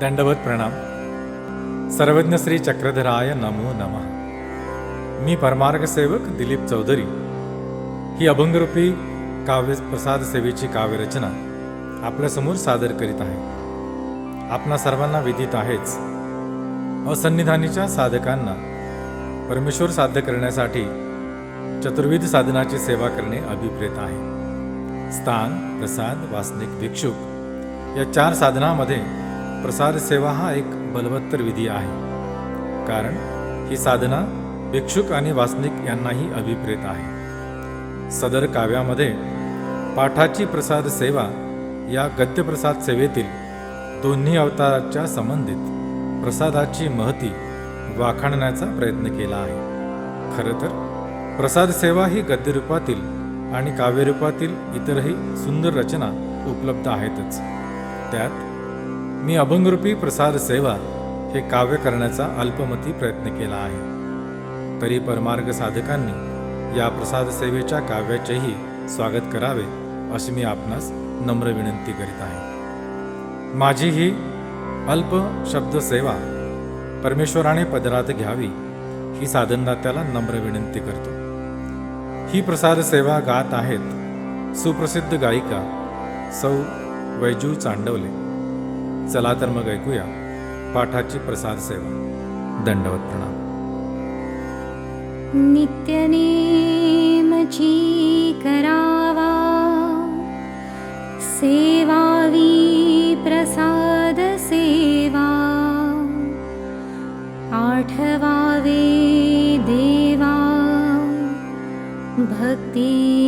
दंडवत प्रणाम. सर्वज्ञ श्री चक्रधराय नमो नमः. मी परमार्ग सेवक दिलीप चौधरी. ही अभंगरूपी काव्य प्रसाद सेवेची काव्यरचना आपल्यासमोर सादर करीत आहे. आपणा सर्वांना विदित आहेच. असन्निधानीच्या साधकांना परमेश्वर साध्य करण्यासाठी चतुर्विध साधनाची सेवा करणे अभिप्रेत आहे. स्थान प्रसाद वासनिक भिक्षुक या चार साधनामध्ये प्रसारसेवा हा एक बलवत्तर विधी आहे. कारण ही साधना भिक्षुक आणि वासनिक यांनाही अभिप्रेत आहे. सदर काव्यामध्ये पाठाची प्रसाद सेवा या गद्यप्रसाद सेवेतील दोन्ही अवताराच्या संबंधित प्रसादाची महती वाखाणण्याचा प्रयत्न केला आहे. खरं तर प्रसाद सेवा ही गद्यरूपातील आणि काव्यरूपातील इतरही सुंदर रचना उपलब्ध आहेतच. त्यात मी अभंगरूपी प्रसाद सेवा हे काव्य करण्याचा अल्पमती प्रयत्न केला आहे. तरी परमार्ग साधकांनी या प्रसाद सेवेच्या काव्याचेही स्वागत करावे अशी मी आपणास नम्र विनंती करीत आहे. माझी ही अल्प शब्द सेवा परमेश्वराने पदरात घ्यावी ही साधनदात्याला नम्र विनंती करतो. ही प्रसाद सेवा गात आहेत सुप्रसिद्ध गायिका सौ वैजू चांडवले. चला तर मग ऐकूया पाठाची प्रसाद सेवा. दंडवत प्रणाम. नित्यनेमची करावा, सेवावी प्रसाद सेवा, आठवावे देवा, भक्ती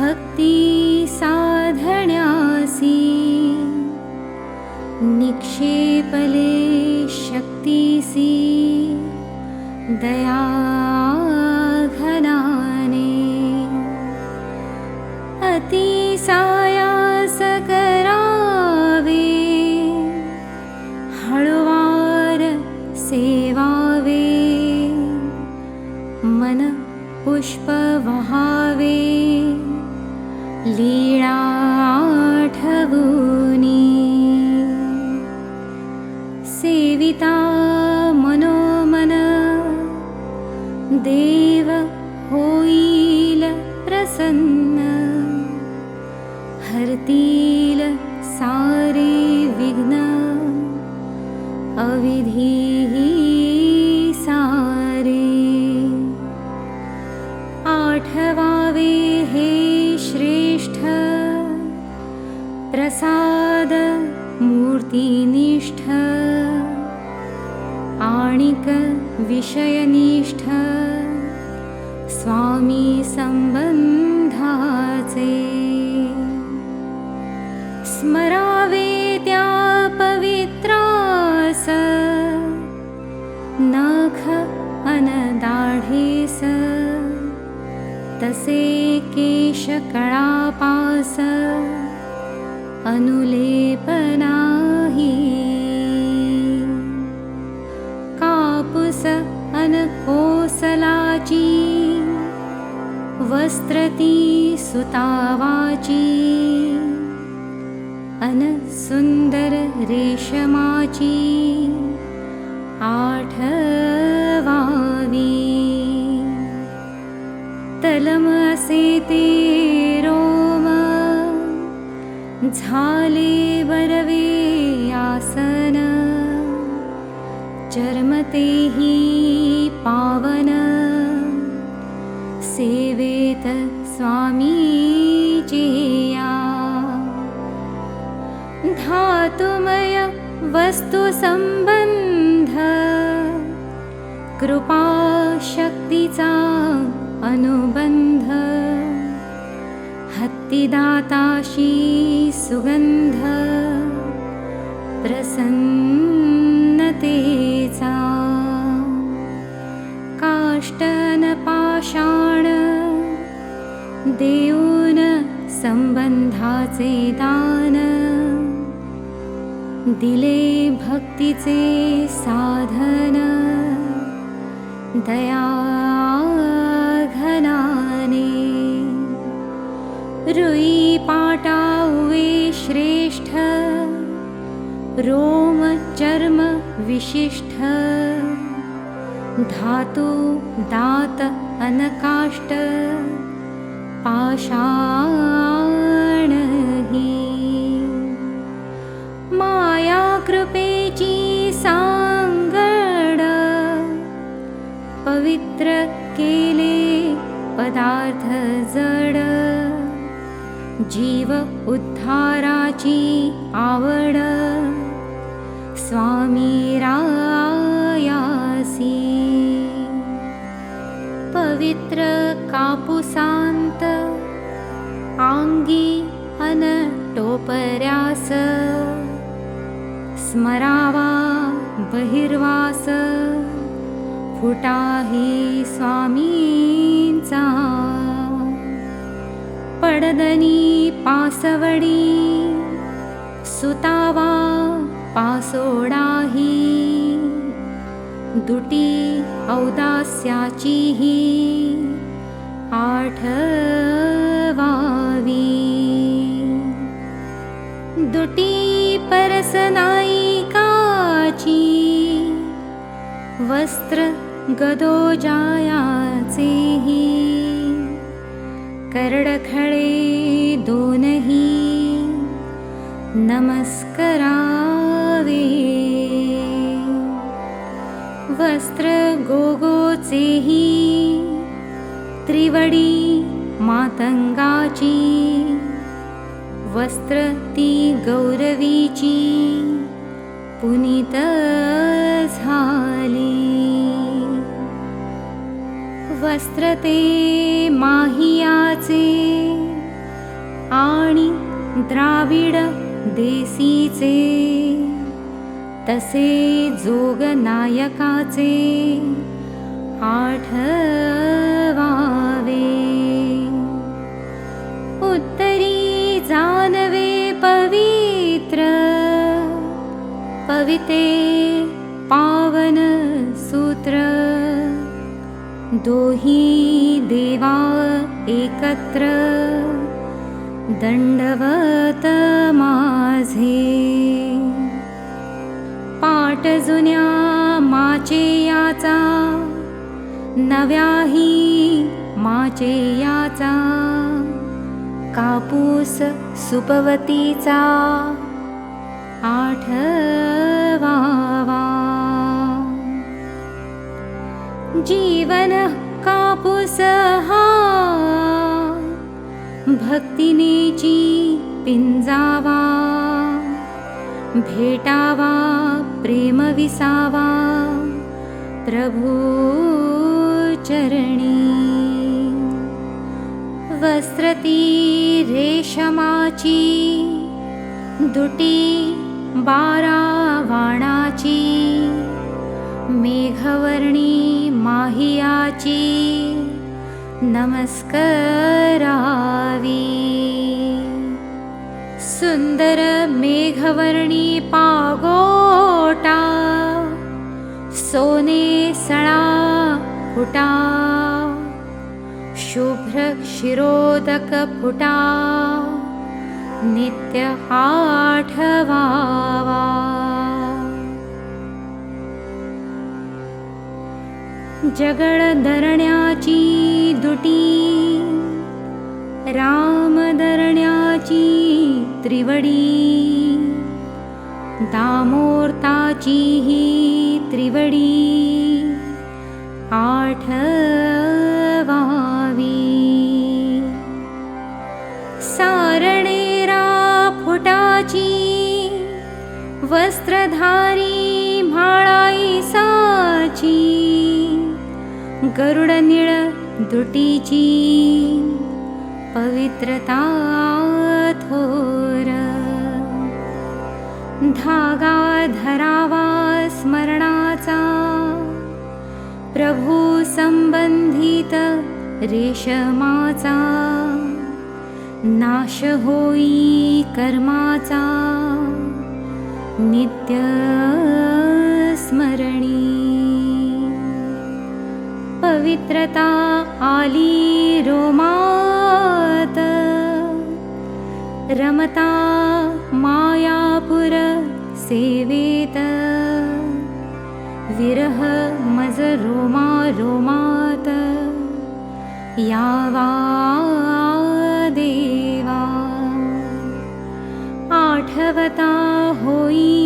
भक्ती साधण्यासी निक्षेपले शक्तीसी। दया घनाने अतिसायास करावे हळवार सेवावे। मन पुष्प हरतील सारे विघ्न अविधी सारे। आठवावे हे श्रेष्ठ प्रसाद मूर्तिनिष्ठ आणिक विषयनिष्ठ स्वामी तसे केश कळापास अनुलेपनाही। कापुस अनकोसलाची वस्त्रती सुतावाची अन सुंदर रेशमाची आठवावी झाले बरवे आसन चर्मतेही पावन। सेवेत स्वामी जेया। धातुमय वस्तुसंबंध कृपाशक्तीचा अनुबंध हत्तिदाताशी सुगंध प्रसन्नतेचा। काष्टन पाषाण देऊन संबंधाचे दान। दिले भक्तीचे साधन। दया दुवे श्रेष्ठ रोम चर्म विशिष्ठ धातु दात अनकाष्ट पाषाणहि माया कृपेची सांगड पवित्र केले पदार्थ जड जीव उद्धाराची आवड. स्वामी रायासी. पवित्र कापुसान्त आङ्गी अन टोपर्यास स्मरावा बहिर्वास. फुटाही स्वामींचा पडदनी पासवडी सुतावा पासोडाही दुटी आठवावी। दुटी परसनाईकाची वस्त्र गदोजायाचेही करडखळे दोनही नमस्करावे. वस्त्र गोगोचेही त्रिवडी मातंगाची वस्त्र ती गौरवीची पुनीत झाली वस्त्र ते माहियाचे आणि द्राविड देसीचे तसे जोगनायकाचे आठवावे. उत्तरी जानवे पवित्र पविते दोही देवा एकत्र दंडवत माझे। पाट जुन्या माचे याचा नव्याही माचे याचा कापूस सुपवतीचा आठवा जीवन कापूस हा भक्तिनेची पिंजावा भेटावा प्रेम विसावा प्रभू चरणी। वस्त्रती रेशमाची दुटी बारा वाणाची मेघवर्णी माहियाची नमस्करावी। सुन्दर मेघवर्णी पागोटा सोने सळा फुटा शुभ्र शिरोदक फुटा नित्य आठवावा जगळ धरण्याची दुटी राम धरण्याची त्रिवडी दामोर्ताची ही त्रिवडी आठवावी. सारणेरा फुटाची वस्त्रधारी गरुड निळ दुटीची पवित्रता थोर धागा धरावा स्मरणाचा प्रभू संबंधित रेशमाचा। नाश होई कर्माचा नित्य स्मरणी पवित्रता आली रोमात। रमता मायापुर सेवेत। विरह मज रोमा रोमात। यावा देवा। आठवता होई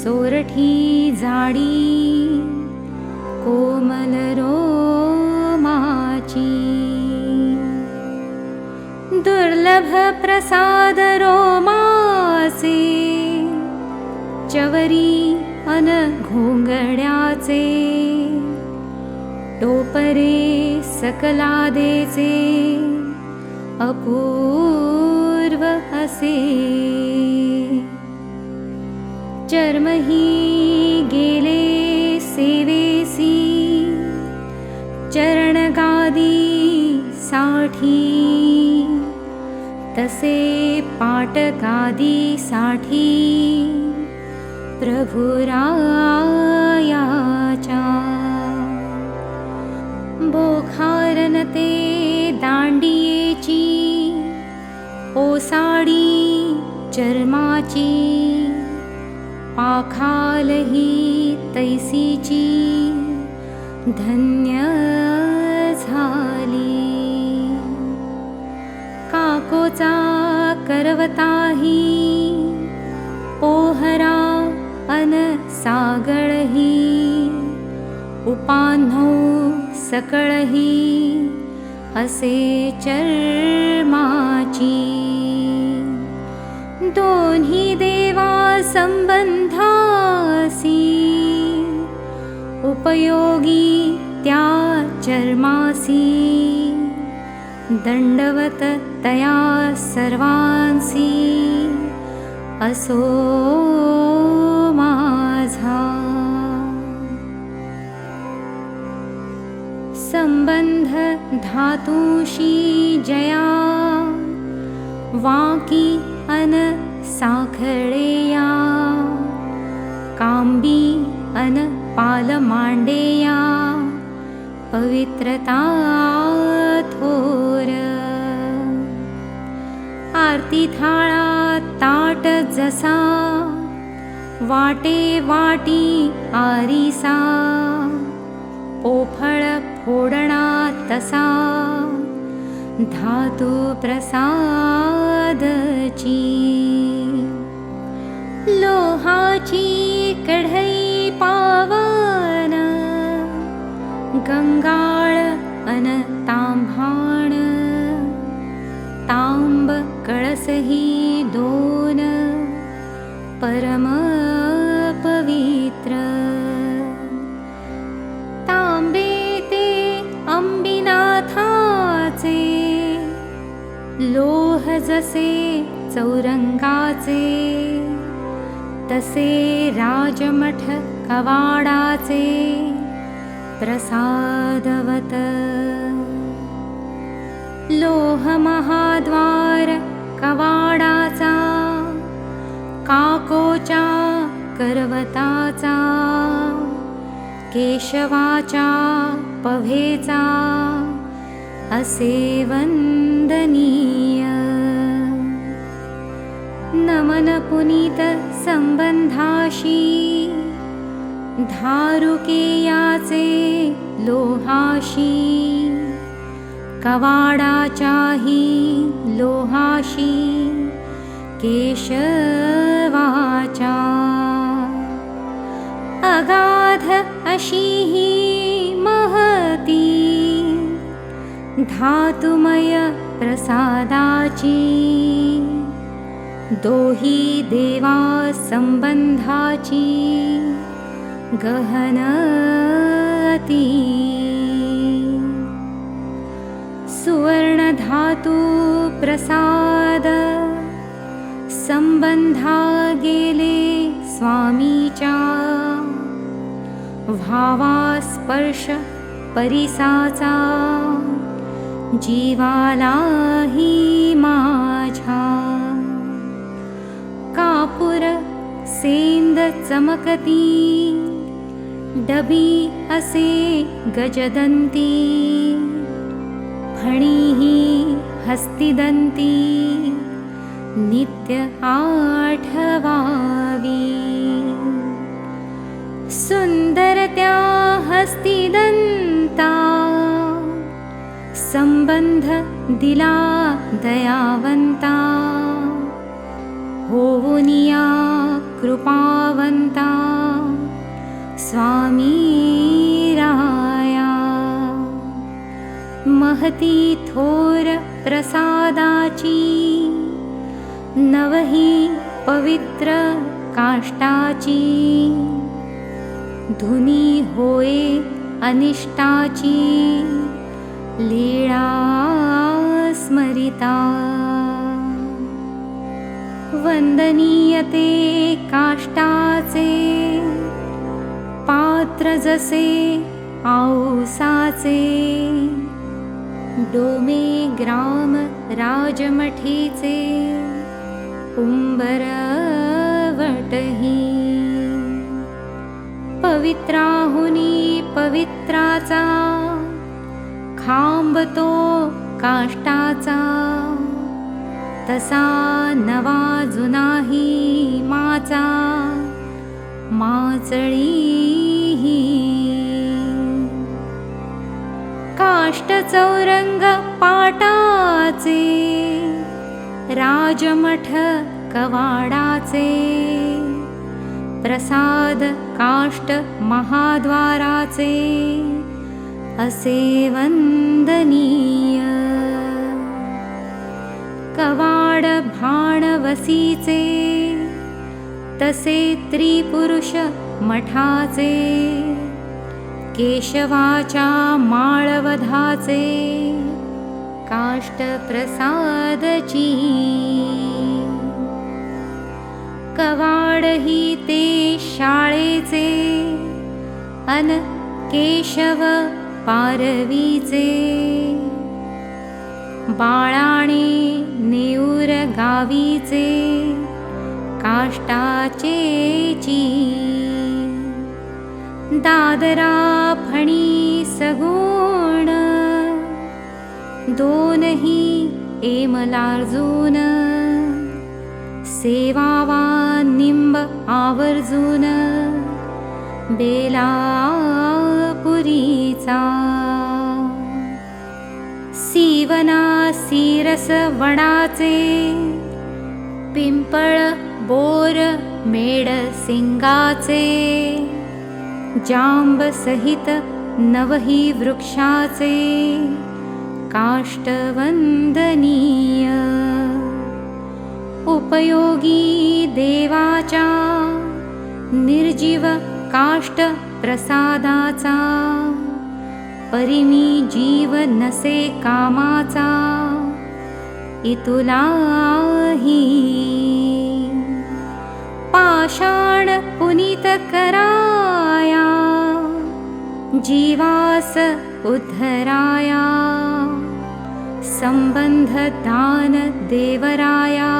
सोरठी जाडी कोमल रोमाची। दुर्लभ प्रसाद रोमाचे चवरी अन घोंगड्याचे। टोपरे सकलादेचे अपूर्व असे चर्मही गेले सेवेसी। चरणगादी साठी। तसे पाटकादी साठी। प्रभुरायाचा। बोखारन ते दांडियेची। ओसाडी चर्माची पाखालही तैसीची धन्य झाली. काकोचा करवताही पोहरा अन सागळही उपान्हो सकळही असे चर्माची दोन्ही देवा संबंधासी उपयोगी त्या चर्मासी। दंडवत तया सर्वांसी। असो माझा। संबंध धातुशी जया। वाकी साखळेया कांबी अन पालमांडेया पवित्रता थोर। आरती वाटे वाटी आरिसा पोफळ फोडणा तसा धातु प्रसादची कढई पावन गंगाळ अन तांभाण तांब कळसही दोन परम पवित्र. तांबे ते अंबिनाथाचे लोह जसे चौरंगाचे तसे राजमठ कवाडाचे प्रसादवत। लोह महाद्वार कवाडाचा काकोचा करवताचा केशवाचा पभेचा असे वंदनीय। नमन पुनीत संबंधाशी धारुकेयाचे लोहाशी। कवाडाचाही लोहाशी। केशवाचा। अगाध अशी ही महती। धातुमय प्रसादाची दोही देवा संबंधाची गहनती। सुवर्ण धातु प्रसाद संबंधा गेले स्वामीच्या भावा स्पर्श परिसाचा जीवालाही माझ्या कापूर सेंद चमकती। डबी असे गजदन्ती फणीः हस्तिदन्ती नित्य आठवावी। सुन्दरत्या हस्तिदन्ता सम्बन्ध दिला दयावन्ता होवुनिया कृपावन्ता स्वामी राया। महती थोर प्रसादाची नवही पवित्र काष्टाची धुनी होय अनिष्टाची लीळा वन्दनीयते काष्टाचे पात्र जसे औसाचे डोमे ग्राम राजमठीचे उंबरवटही। पवित्राहुनी पवित्राचा खांब तो काष्टाचा तसा नवा जुनाही माचा पाटाचे राजमठ कवाडाचे प्रसाद काष्ट महाद्वाराचे असे वन्दनीय कवाड भाणवसीचे तसे त्रिपुरुष मठाचे केशवाच्या माळवधाचे काष्टप्रसादची. कवाड ही ते शाळेचे अन केशव पारवीचे बाळाणे नेऊर गावीचे काष्टाचेची दादरा फणी सगुण दोनही एमलार्जुन सेवावा निंब आवर्जून बेलापुरीचा. सीवना सीरस वडाचे पिंपळ बोर मेड सिंगाचे। जांब सहित नवही वृक्षाचे। काष्टवंदनीय उपयोगी देवाचा निर्जीव काष्ट प्रसादाचा परिमी जीव नसे कामाचा इतुलाही। पाषाण पुनीत कराया जीवास उद्धराया। संबंध दान देवराया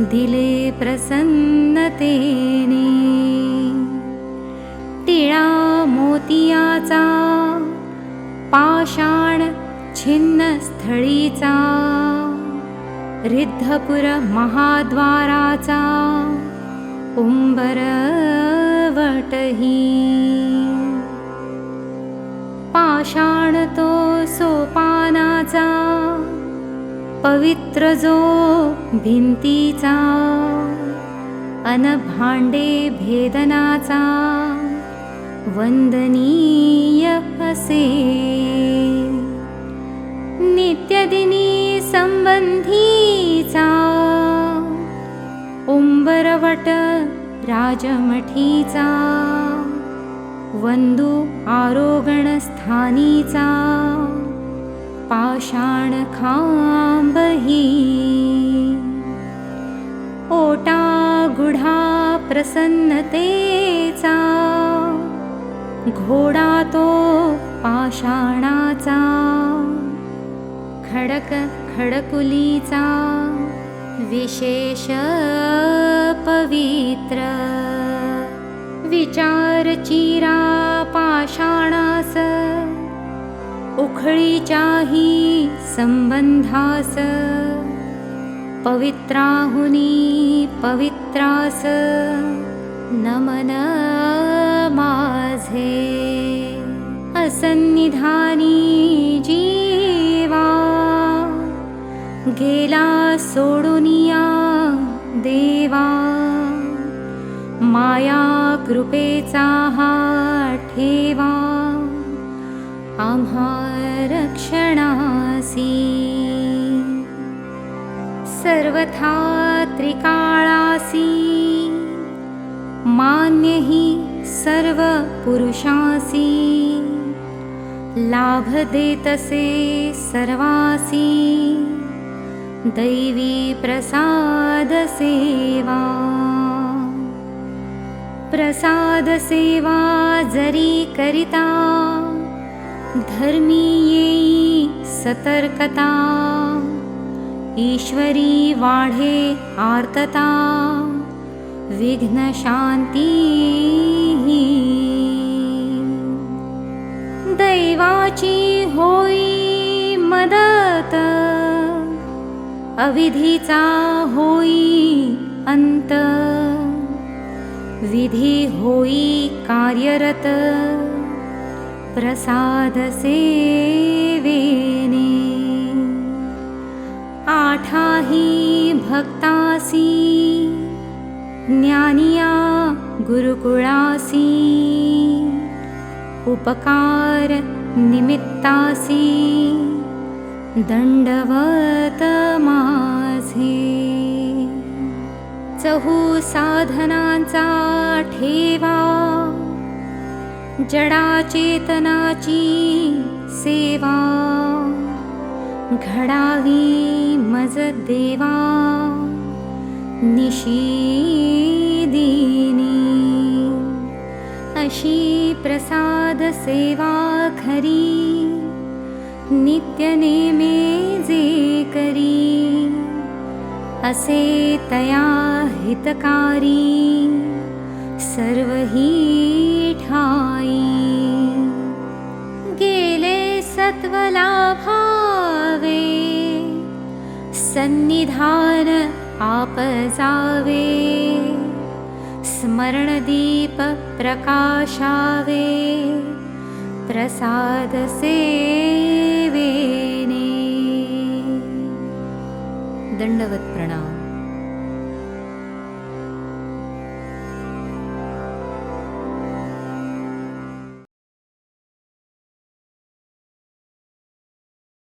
दिले प्रसन्नतेने। टिळा मोतियाचा पाषाण छिन्न स्थळीचा रिद्धपुर महाद्वाराचा उंबरवटही. पाषाण तो सोपानाचा पवित्र जो भिंतीचा अन भांडे भेदनाचा वंदनीय असे नित्यदिनी संबंधीचा उंबरवट राजमठीचा वंदू आरोगणस्थानीचा पाषाण खांबही ओटा गुढा प्रसन्नतेचा घोडा तो पाषाणाचा खडक खडकुलीचा विशेष पवित्र. विचारचिरा पाषाणास उखळीच्याही संबंधास पवित्राहुनी पवित्रास नमन माझे असन्निधानी जीवा गेला सोडुनिया देवा. माया कृपेचा हा ठेवा. आम्हा रक्षणासी. सर्वथा त्रिकाळासी. मान्य हि सर्व पुरुषासी लाभ देतसे सर्वासी। दैवी प्रसाद सेवा। प्रसाद सेवा जरी करिता। धर्मी येई सतर्कता। ईश्वरी वाढे आर्तता। विघ्न दैवाची होई मदत. अविधीचा होई अंत. विधी होई कार्यरत. प्रसाद सेवेने. आठाही भक्तासी ज्ञानिया गुरुकुळासी उपकार निमित्तासी दंडवत माझे चहू साधनांचा ठेवा जडाचेतनाची सेवा घडावी मज देवा निशीदिनी प्रसाद सेवा खरी नेमे जे करी असे तया हितकारी सर्व ही ठाई। गेले सत्वलाभावे सन्निधान आप जावे स्मरणदीप प्रकाशावे प्रसाद सेवेने दंडवत प्रणाम